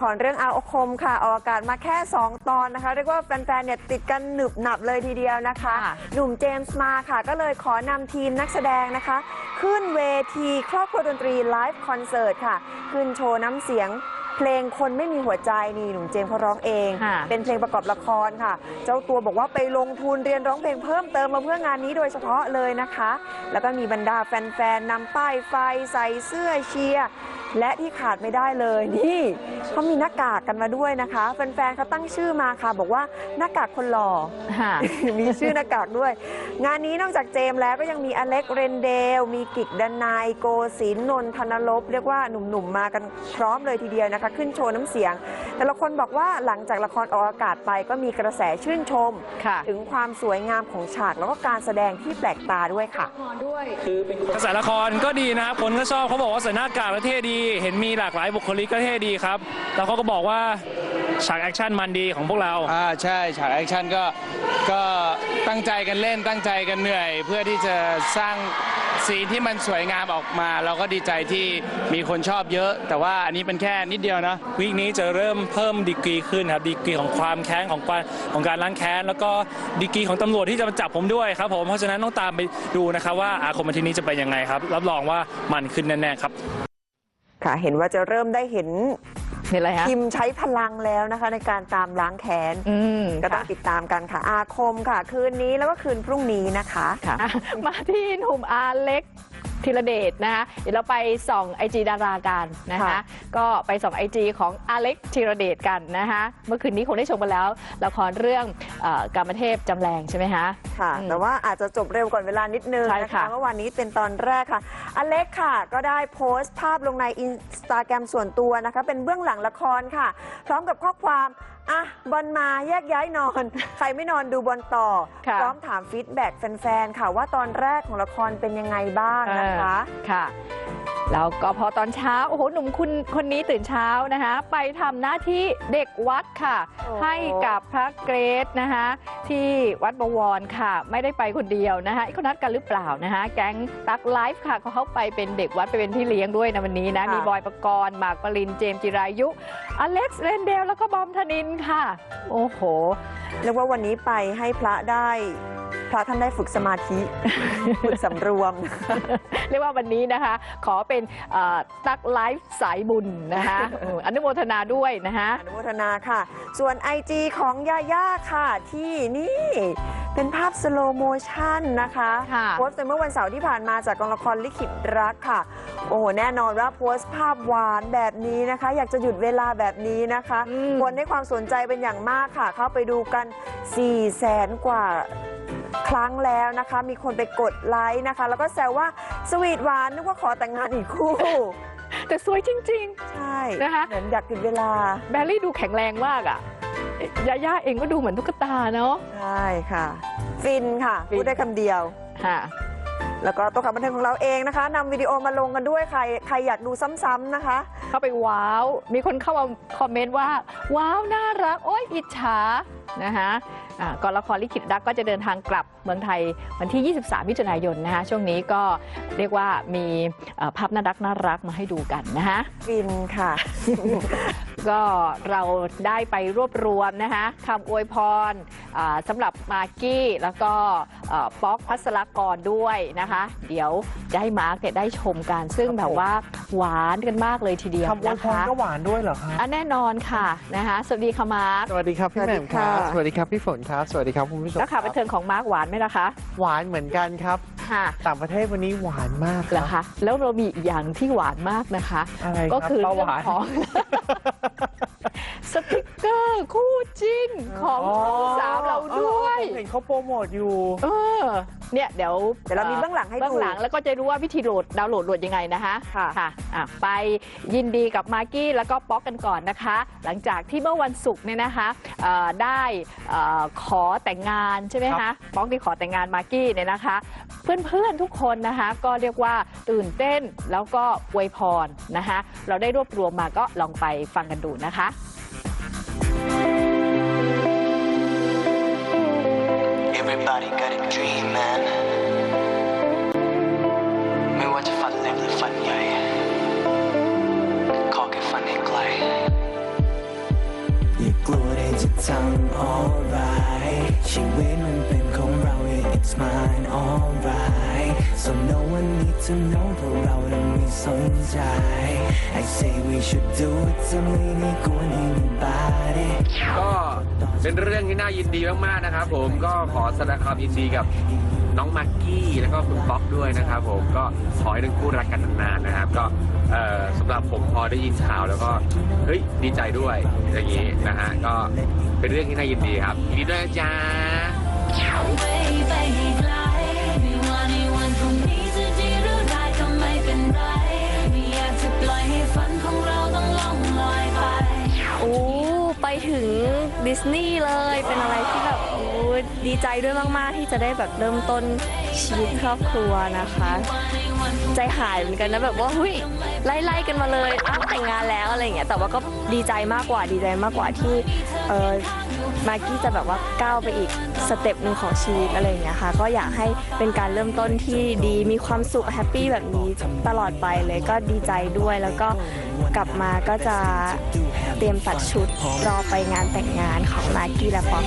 ครเรื่องอาโอคมค่ะออกอากาศมาแค่ 2 ตอนนะคะ เรียกว่าแฟนๆเนี่ยติดกันหนึบหนับเลยทีเดียวนะคะค่ะหนุ่มเจมส์มาค่ะ ก็เลยขอนำทีมนักแสดงนะคะ ขึ้นเวทีครอบครัวดนตรีไลฟ์คอนเสิร์ตค่ะ ขึ้นโชว์น้ำเสียง เพลงคนไม่มีหัวใจนี่หนุ่มเจมส์เขาร้องเอง ค่ะ เป็นเพลงประกอบละครค่ะ เจ้าตัวบอกว่าไปลงทุนเรียนร้องเพลงเพิ่มเติมมาเพื่องานนี้โดยเฉพาะเลยนะคะ แล้วก็มีบรรดาแฟนๆนำป้ายไฟใส่เสื้อเชียร์และที่ขาดไม่ได้เลยนี่เขามีหน้ากากกันมาด้วยนะคะแฟนๆเขาตั้งชื่อมาค่ะ บอกว่าหน้ากากคนหล่อ ค่ะ มีชื่อหน้ากากด้วย งานนี้นอกจากเจมส์แล้วก็ยังมีอเล็กเรนเดล มีกิกดนายโกศินทร์นนทนลบ เรียกว่าหนุ่มๆมากันพร้อมเลยทีเดียวนะคะขึ้นโชว์น้ำเสียง แต่ละคนบอกว่าหลังจากละครออกอากาศไปก็มีกระแสชื่นชมค่ะถึงความสวยงามของฉากแล้วก็การแสดงที่แปลกตาด้วยค่ะกระแสละครก็ดีนะครับคนก็ชอบเขาบอกว่าใส่หน้ากากแล้วเท่ดี เห็นมีหลากหลายบุคลิกก็เท่ดีครับแล้วเขาก็บอกว่าฉากแอคชั่นมันดีของพวกเราอ่าใช่ฉากแอคชั่นก็ก็ตั้งใจกันเล่นตั้งใจกันเหนื่อย เพื่อที่จะสร้าง ซีนที่มันสวยงามออกมา เราก็ดีใจที่มีคนชอบเยอะ แต่ว่าอันนี้เป็นแค่นิดเดียวนะวีคนี้จะเริ่มเพิ่มดีกรีขึ้นครับดีกรีของความแค้นของการของการล้างแค้นแล้วก็ดีกรีของตำรวจที่จะมาจับผมด้วยครับผมเพราะฉะนั้นต้องตามไปดูนะครับว่าอาคมอาทิตย์นี้จะเป็นยังไงครับรับรองว่ามันขึ้นแน่ๆครับ ค่ะเห็นว่าจะเริ่มได้เห็น เห็นอะไรฮะ คิมใช้พลังแล้วนะคะ ในการตามล้างแค้นอืมก็ต้อค่ะงติดตามกันค่ะ อาคมค่ะ คืนนี้แล้วก็คืนพรุ่งนี้นะคะ ค่ะมาที่หนุ่มอาเล็ก ธีรเดชนะคะเดี๋ยวเราไปส่องไอจีดารากันนะคะค่ะ ก็ไปส่องไอจีของอาเล็กธีรเดชกันนะคะเมื่อคืนนี้คงได้ชมกันแล้ว ละครเรื่องเอ่อกามเทพจำแรงใช่ไหมคะ ค่ะอืมแต่ว่าอาจจะจบเร็วก่อนเวลานิดนึงใช่นะค่ะคะเมื่อวานนี้เป็นตอนแรกค่ะอเล็กค่ะ ก็ได้โพสต์ภาพลงในอินสตาแกรมส่วนตัวนะคะ เป็นเบื้องหลังละครค่ะ พร้อมกับข้อความ อะบอลมาแยกย้ายนอน ใครไม่นอนดูบอลต่อ ค่ะ พร้อมถามฟีดแบ็กแฟนๆ ค่ะว่าตอนแรกของละครเป็นยังไงบ้างนะคะ เออค่ะ แล้วก็พอตอนเช้าโอ้โหหนุ่มคุณคนนี้ตื่นเช้านะคะ ไปทำหน้าที่เด็กวัดค่ะโอ้ให้กับพระเกรซนะคะที่วัดบวรค่ะ ไม่ได้ไปคนเดียวนะคะเขานัดกันหรือเปล่านะคะ แก๊งตักไลฟ์ค่ะเขาเข้าไปเป็นเด็กวัดไปเป็นพี่เลี้ยงด้วยนะวันนี้นะมีบอยประกรณ์หมากปรินเจมส์จิรายุ อเล็กซ์เรนเดลแล้วก็บอมธนินค่ะ โอ้โหเรียกว่าวันนี้ไปให้พระได้พระท่านได้ฝึกสมาธิ ฝึกสำรวม เรียกว่าวันนี้นะคะ ขอเป็นเอ่อตักไลฟ์สายบุญนะคะเอออนุโมทนาด้วยนะคะอนุโมทนาค่ะ ส่วน IG ของยาย่าค่ะที่นี่เป็นภาพสโลโมชันนะคะค่ะโพสต์ไปเมื่อวันเสาร์ที่ผ่านมาจากกองละครลิขิตรักค่ะ โอ้โหแน่นอนว่าโพสต์ภาพหวานแบบนี้นะคะ อยากจะหยุดเวลาแบบนี้นะคะอืมคนให้ความสนใจเป็นอย่างมากค่ะ เข้าไปดูกัน4 0 0แสนกว่า ครั้งแล้วนะคะ มีคนไปกดไลค์นะคะ แล้วก็แซวว่าสวีทหวานนึกว่าขอแต่งงานอีกคู่ แต่สวยจริง ใช่นะคะ เหมือนอยากหยุดเวลา ๆ แบลลี่ดูแข็งแรงมากอะ่ะยาย่าเองก็ดูเหมือนตุ๊กตาเนาะ ใช่ค่ะ ฟินค่ะ ฟิน พูดได้คำเดียว ค่ะ แล้วก็ตัวข่าวบันเทิงของเราเองนะคะนำวิดีโอมาลงกันด้วยใครใครอยากดูซ้ำๆนะคะ เข้าไปว้าว มีคนเข้ามาคอมเมนต์ว่า ว้าว น่ารัก โอ้ยอิจฉานะคะอ่าก่อนละครลิขิตรักก็จะเดินทางกลับเมืองไทยวันที่ 23 มิถุนายนนะคะช่วงนี้ก็เรียกว่ามีเอ่อภาพน่ารักน่ารักมาให้ดูกันนะคะฟินค่ะ ก็เราได้ไปรวบรวมนะคะคำอวยพรอ่าสำหรับมากกี้แล้วก็เอ่อป๊อกพัสรกรด้วยนะคะ เดี๋ยวจะให้มาร์กเนี่ยได้ชมกันซึ่งแบบว่าหวานกันมากเลยทีเดียวคำอวยนะพรคะก็หวานด้วยเหรอครับอะแน่นอนค่ะนะคะสวัสดีค่ะมาร์กสวัสดีครับพี่สวัสแหดีม่มครับค่ะสวัสดีครับพี่ฝนครับสวัสดีครับคุณผู้ชมแล้วข่าวคบัรันเทิงของมาร์กหวานไหมล่ะคะหวานเหมือนกันครับ ค่ะต่างประเทศวันนี้หวานมากเหรอคะแล้วเรามีอีกอย่างที่หวานมากนะคะ อะไรก็ครับคือเบาเรื่หวาอนงของ สติกเกอร์คู่จิ้นของช่องส ห็นเขาโปรโมทอยู่เออเนี่ยเดี๋ยวเดี๋ยวเรามีเบื้องหลังให้ดูเบื้องหลังแล้วก็จะรู้ว่าวิธีโหลดดาวน์โหลดโหลดยังไงนะคะค่ะค่ะอะไปยินดีกับมากกี้แล้วก็ป๊อกกันก่อนนะคะ หลังจากที่เมื่อวันศุกร์เนี่ยนะคะเอ่อได้เอ่อขอแต่งงานใช่ไหมครัคะบป๊อกที่ขอแต่งงานมากกี้เนี่ยนะคะ เพื่อนๆทุกคนนะคะ ก็เรียกว่าตื่นเต้นแล้วก็อวยพรนะคะ เราได้รวบรวมมาก็ลองไปฟังกันดูนะคะ Everybody got a dream, man. Me watch if I live the fun yeah? Cock if I nick You glued into tongue, alright. She win and come round it, it's mine, alright. So no one need to know เพราะเรานั้นไม่สนใจ I say we should do it จะไม่ได้กวน anybody ก็เป็นเรื่องที่น่ายินดีมากๆนะครับผมก็ขอแสดงความยินดีกับน้องมากกี้แล้วก็คุณป๊อกด้วยนะครับผมก็ขอให้ทั้งคู่รักกันนานๆนะครับ ก็เอ่อสำหรับผมพอได้ยินข่าวแล้วก็เฮ้ยดีใจด้วยอย่างนี้นะฮะก็เป็นเรื่องที่น่ายินดีครับยินดีด้วยนะจ้า ดิสนีย์เลย เป็นอะไรที่แบบโอ้ดีใจด้วยมาก ๆ ที่จะได้แบบเริ่มต้นชีวิตครอบครัวนะคะ ใจหายเหมือนกันนะแบบว่าหุ้ยไล่ๆกันมาเลยอ้าวแต่งงานแล้วอะไรอย่างเงี้ยแต่ว่าก็ ดีใจมากกว่าดีใจมากกว่าที่เออมากกี้จะแบบว่าก้าวไปอีกสเต็ปหนึ่งของชีวิตอะไรอย่างเงี้ยค่ะ ก็อยากให้เป็นการเริ่มต้นที่ดีมีความสุขแฮปปี้แบบนี้ตลอดไปเลยก็ดีใจด้วยแล้วก็กลับมาก็จะเตรียมตัดชุดรอไปงานแต่งงานของมากกี้และป๊อป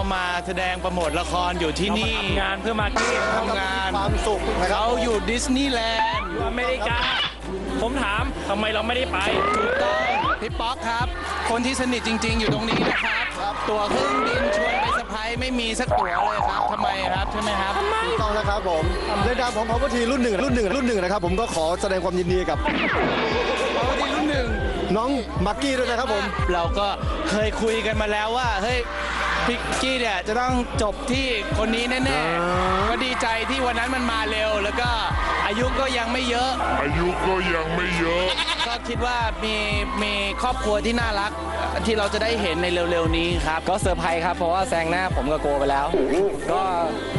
เรามาแสดงโปรโมทละครอยู่ที่นี่ทำงานเพื่อมากกี้ทำงานความสุขนะครับเขาอยู่ดิสนีย์แลนด์อยู่อเมริกา ผมถามทำไมเราไม่ได้ไปถูกต้องพี่ป๊อกครับ คนที่สนิทจริง ๆ อยู่ตรงนี้นะครับ ตั๋วเครื่องบินชวนไปสะพายไม่มีสักตั๋วเลยครับทำไมครับใช่ไหมครับถูกต้องแล้วครับผมในนามของพาวเวอร์ทีรุ่นหนึ่งรุ่นหนึ่งรุ่นหนึ่งนะครับผมก็ขอแสดงความยินดีกับเอาที่รุ่นหนึ่งน้องมักกี้ด้วยนะครับผม เราก็เคยคุยกันมาแล้วว่าเฮ้ย พิกกี้เนี่ยจะต้องจบที่คนนี้แน่ๆก็ดีใจที่วันนั้นมันมาเร็ว แล้วก็อายุก็ยังไม่เยอะ อายุก็ยังไม่เยอะ ก็ คิดว่ามีมีครอบครัวที่น่ารักที่เราจะได้เห็นในเร็วๆนี้ครับ ก็เซอร์ไพรส์ครับ เพราะว่าแซงหน้าผมกับโกไปแล้ว ก็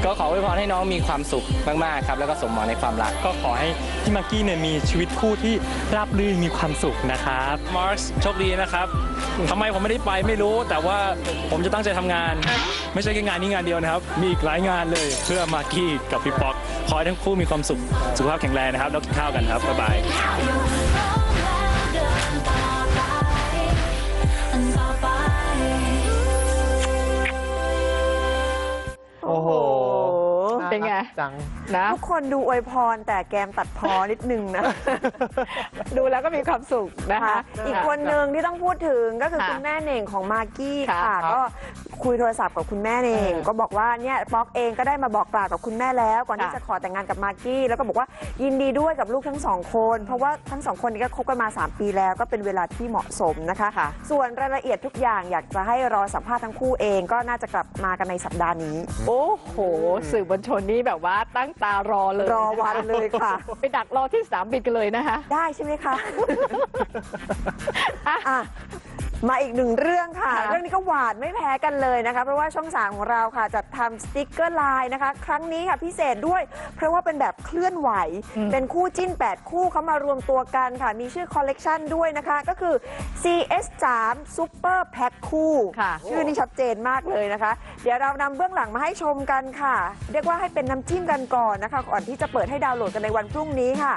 ก็ขออวยพรให้น้องมีความสุขมากๆครับ แล้วก็สมหวังในความรัก ก็ขอให้พี่มากกี้เนี่ยมีชีวิตคู่ที่ราบรื่นมีความสุขนะครับมาร์คโชคดีนะครับทำไมผมไม่ได้ไปไม่รู้ แต่ว่าผมจะตั้งใจทำงาน ไม่ใช่แค่งานนี้งานเดียวนะครับ มีอีกหลายงานเลยเพื่อมากกี้กับพี่ป๊อกขอให้ทั้งคู่มีความสุขสุขภาพแข็งแรงนะครับ แล้วกินข้าวกันครับบ๊ายบาย เป็นไงารักจัง นะ ทุกคนดูอวยพรแต่แกมตัดพอนิดนึงนะ ดูแล้วก็มีความสุขนะคะค่ะอีกคนหนึ่งที่ต้องพูดถึงก็คือค่ะคุณแม่เน่งของมากกี้ค่ะ ค่ะครับก็คุยโทรศัพท์กับคุณแม่เน่ง เออก็บอกว่าเนี่ยป๊อกเองก็ได้มาบอกกล่าวกับคุณแม่แล้ว ก่อนที่ค่ะ จะขอแต่งงานกับมากกี้แล้วก็บอกว่ายินดีด้วยกับลูกทั้งสองคน เพราะว่าทั้งสองคนนี้ก็คบกันมา 3 ปีแล้วก็เป็นเวลาที่เหมาะสมนะคะ ค่ะ ส่วนรายละเอียดทุกอย่างอยากจะให้รอสัมภาษณ์ทั้งคู่เองก็น่าจะกลับมากันในสัปดาห์นี้ โอ้โห สื่อมวลชนนี่แบบว่าตั้งตารอเลยรอวันเลยค่ะ ไปดักรอที่สนามบินกันเลยนะคะ ได้ใช่ไหมคะ อะอะ มาอีกหนึ่งเรื่องค่ะ ค่ะเรื่องนี้ก็หวานไม่แพ้กันเลยนะคะ เพราะว่าช่องสามของเราค่ะจัดทำสติกเกอร์ไลน์นะคะ ครั้งนี้ค่ะพิเศษด้วย เพราะว่าเป็นแบบเคลื่อนไหวเป็นคู่จิ้น 8 คู่เขามารวมตัวกันค่ะ มีชื่อคอลเลกชันด้วยนะคะ ก็คือ CS3 Super Pack คู่ ค่ะ ชื่อนี้ชัดเจนมากเลยนะคะ เดี๋ยวเรานำเบื้องหลังมาให้ชมกันค่ะ เรียกว่าให้เป็นน้ำจิ้มกันก่อนนะคะ ก่อนที่จะเปิดให้ดาวน์โหลดกันในวันพรุ่งนี้ค่ะ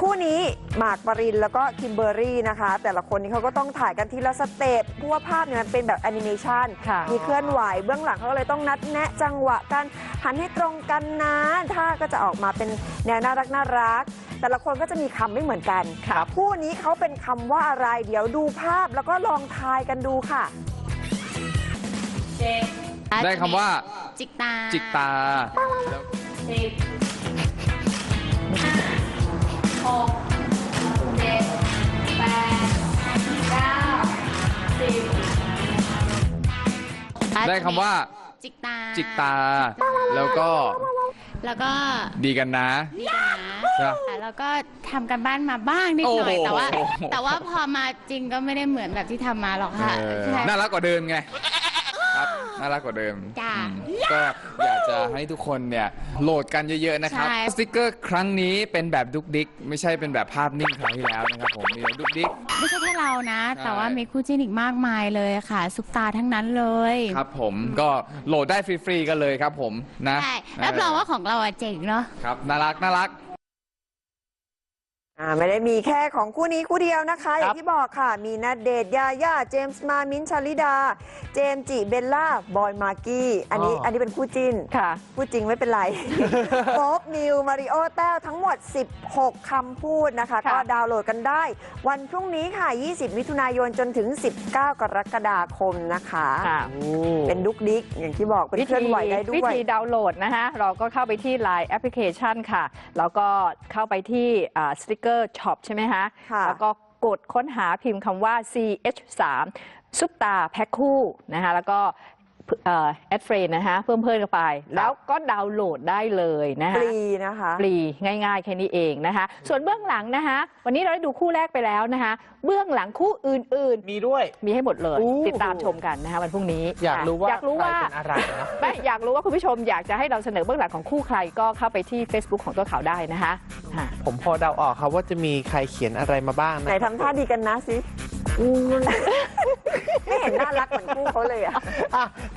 คู่นี้หมากปรินแล้วก็คิมเบอร์รี่นะคะ แต่ละคนนี้เขาก็ต้องถ่ายกันทีละสเต็ปเพราะว่าภาพเนี่ยมันเป็นแบบแอนิเมชันค่ะ มีเคลื่อนไหวเบื้องหลังเขาก็เลยต้องนัดแนะจังหวะกันหันให้ตรงกันนะท่าก็จะออกมาเป็นแนวน่ารักน่ารัก แต่ละคนก็จะมีคำไม่เหมือนกันครับคู่นี้เขาเป็นคำว่าอะไร เดี๋ยวดูภาพแล้วก็ลองทายกันดูค่ะ ได้คำว่า จิกตาจิกตาสิบห้า หกเจ็ดแปดเก้าสิบได้คำว่าจิกตาจิกตา แล้วก็แล้วก็ดีกันนะ ดีกันนะใช่ค่ะแล้วก็ทำกันบ้านมาบ้างนิดหน่อย โอ้โห แต่ว่า แต่ว่าพอมาจริงก็ไม่ได้เหมือนแบบที่ทำมาหรอกค่ะเออใช่ น่ารักกว่าเดิมไงครับครับ น่ารักกว่าเดิมจ้าอืมก็อยากจะให้ทุกคนเนี่ยโหลดกันเยอะๆนะครับ ใช่ สติกเกอร์ครั้งนี้เป็นแบบดุกดิก ไม่ใช่เป็นแบบภาพนิ่งครั้งที่แล้วนะครับผมมีแบบดุกดิก ไม่ใช่แค่เรานะ ใช่ แต่ว่ามีคู่จิ้นอีกมากมายเลยค่ะซุปตาทั้งนั้นเลยครับผมก็โหลดได้ฟรีๆกันเลยครับผมนะใช่รับรองว่าของเราอะเจ๋งเนาะครับน่ารักน่ารัก อ่าไม่ได้มีแค่ของคู่นี้คู่เดียวนะคะ อย่างที่บอกค่ะ มีนัดเดทยาย่าเจมส์มามินท์ชาลิดา เจมส์จิเบลล่า บอยมากกี้อันนี้อ๋ออั อันนี้เป็นคู่จิ้นค่ะ คู่จริงไม่เป็นไร โป๊บนิว มาริโอแต้วทั้งหมด 16 คำพูดนะคะ ค่ะ ก็ดาวน์โหลดกันได้ วันพรุ่งนี้ค่ะ 20 มิถุนายนจนถึง 19 กรกฎาคมนะคะ ค่ะเป็นดุกดิกอย่างที่บอกเป็นเคลื่อนไหวได้ด้วิวย ธีดาวน์โหลดนะคะเราก็เข้าไปที่ Line แอปพลิเคชันค่ะ แล้วก็เข้าไปที่สติกเกอร์ช็อปใช่ไหมคะค่ะแล้วก็กดค้นหาพิมพ์คำว่า CH3 ซุปตาแพ็คคู่นะคะแล้วก็ แอดเฟรนนะคะเพิ่มเพิ่มกันไป แล้วก็ดาวน์โหลดได้เลยนะฟคะรีนะคะฟรีง่ายๆ แค่นี้เองนะคะ ส่วนเบื้องหลังนะคะ วันนี้เราได้ดูคู่แรกไปแล้วนะคะ เบื้องหลังคู่อื่นมีด้วยๆมีให้หมดเลยอู้ติดตามชมกันนะคะวันพรุ่งนี้ อยากรู้ว่าอยากรู้ว่าใครเป็นอะไรนะไม่อยากรู้ว่าคุณผู้ชมอยากจะให้เราเสนอเบื้องหลังของคู่ใครก็เข้าไปที่ Facebook ของตัวข่าวได้นะคะค่ะผมพอเดาออกครับว่าจะมีใครเขียนอะไรมาบ้างไหนนะทำท่าดีกันนะสิไม่เห็นน่ารักเหมือนคู่เขาเลยอะอะ